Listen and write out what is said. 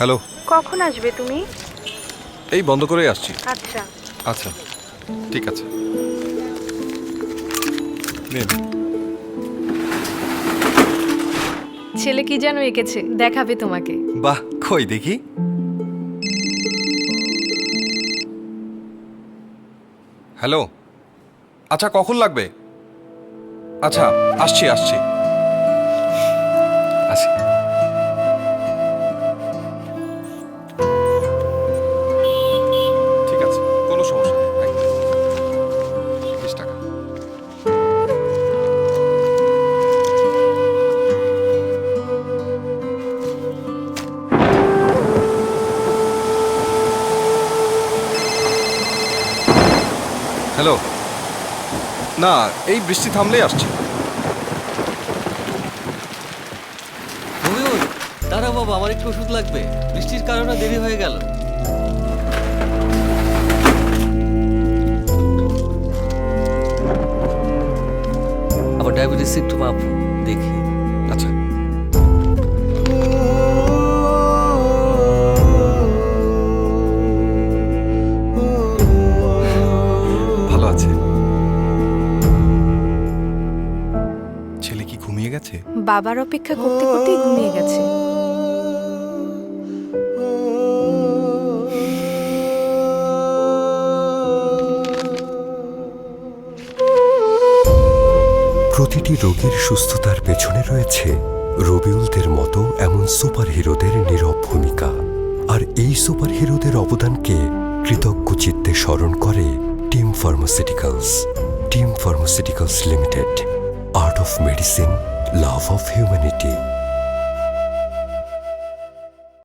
Hello. কখন আসবে তুমি? এই বন্ধ করেই আসছি। আচ্ছা। আচ্ছা ঠিক আছে। নিন। ছেলে কি যেন এঁকেছে? দেখাবে তোমাকে। বাহ কই দেখি। হ্যালো। আচ্ছা কখন লাগবে? আচ্ছা আসছি আসছি। আসি। হ্যালো। না এই বৃষ্টি থামলেই আসছে। মমিউল দাঁড়া বাবা আমার একটু ওষুধ লাগবে। বৃষ্টির কারণে দেরি হয়ে গেল। আবার ডায়াবেটিস একটু মাপ দেখি। আচ্ছা। ঘুমিয়ে গেছে? বাবার অপেক্ষা করতে করতেই ঘুমিয়ে গেছে। প্রতিটি রোগীর সুস্থতার পেছনে রয়েছে রবিউলদের মতো এমন সুপারহিরোদের নীরব ভূমিকা। আর এই সুপারহিরোদের অবদানকে কৃতজ্ঞ চিত্তে স্মরণ করে Team Pharmaceuticals Team Pharmaceuticals Limited. Art of Medicine, Love of Humanity.